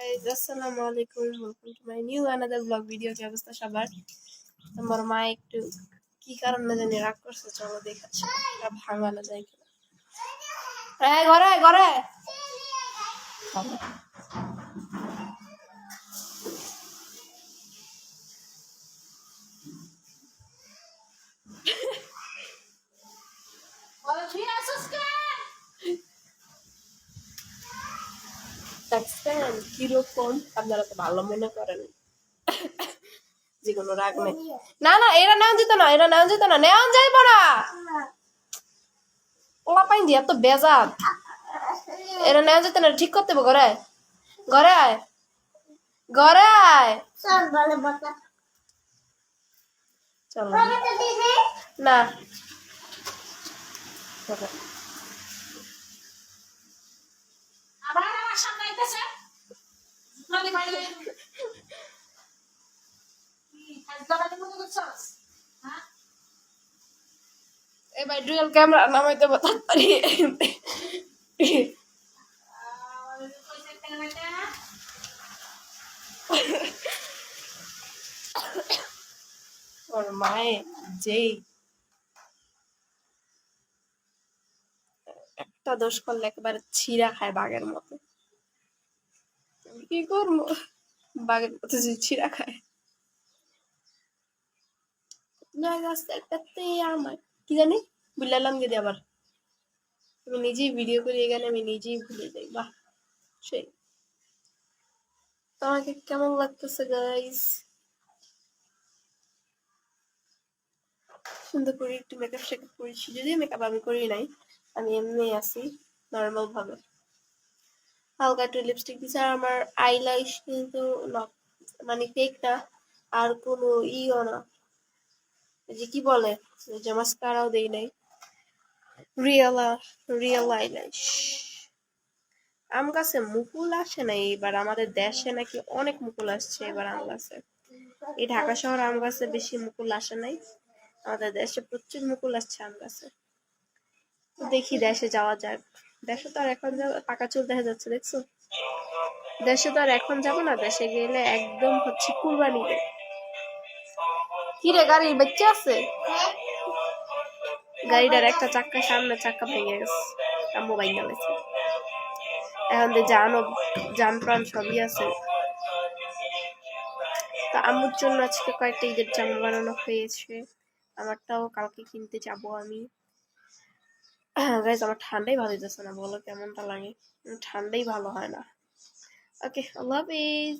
আসসালামু আলাইকুম welcome to new another blog video কি সবার আমার মা একটু কি কারণে জানি রাগ করছে চলো দেখাচ্ছি ভাঙানো যায় কিনা ঘরে ঘরে আয়। দেখছেন কীরকম? আপনারা তো ভালো মনে করেন। যে কোনো রাগ নেই। না না এরা নেওয়া যেত না এরা নেওয়া যেত না। নেওয়া যাইব না ওলা পাইন দি এত বেজাত এরা নেওয়া যেত না ঠিক করতে হবে ঘরে ঘরে আয়। ঘরে আয়। চলো না চলো। আবার আমার সামনে আইতেছে ভাই ডুয়েল ক্যামেরা নামাইতে ওর মায়ে যেই একটা দোষ করলে একেবারে ছিঁড়া খায় বাঘের মতো। আমি কি করব? বাঘের মতো যে ছিঁড়া খায়। না একটাতে আমার কি জানি? যদি আবার। আমি নিজেই ভিডিও আমি নিজেই ভুলে যাই। বাহ, সেই। তোমাকে কেমন লাগতেছে গাইস সুন্দর করে একটু মেকআপ শেকআপ করেছি। যদিও মেকআপ আমি করি নাই, আমি এমনি আছি নর্মাল ভাবে। হালকা একটু লিপস্টিক দিছে, আর আমার আইলাইশ কিন্তু মানে ফেক না, আর কোনো ইও না। যে কি বলে যে মাস্কারাও দেই নাই। রিয়েল রিয়েল আইলাইশ আম গাছে মুকুল আসে না এবার আমাদের দেশে নাকি অনেক মুকুল আসছে এবার আম গাছে। এই ঢাকা শহর আম গাছে বেশি মুকুল আসে নাই। আমাদের দেশে প্রচুর মুকুল আসছে আম গাছে। দেখি দেশে যাওয়া যাক। দেশে তো আর এখন পাকা চুল দেখা যাচ্ছে, দেখছ? দেশে তো আর এখন যাব না, দেশে গেলে একদম হচ্ছে কুরবানি দে কি রে গাড়ির বাচ্চা আছে? গাড়িটার একটা চাক্কা, সামনে চাক্কা ভেঙে গেছে আম্মু বাইঙ্গা গেছে এখন যে যান যান প্রাণ সবই আছে। তো আম্মুর জন্য আজকে কয়েকটা ঈদের জামা বানানো হয়েছে। আমারটাও কালকে কিনতে যাব আমি। গাইজ আমার ঠান্ডাই ভালো যাচ্ছে না, বলো কেমনটা লাগে? ঠান্ডাই ভালো হয় না। ওকে আল্লাহ হাফিজ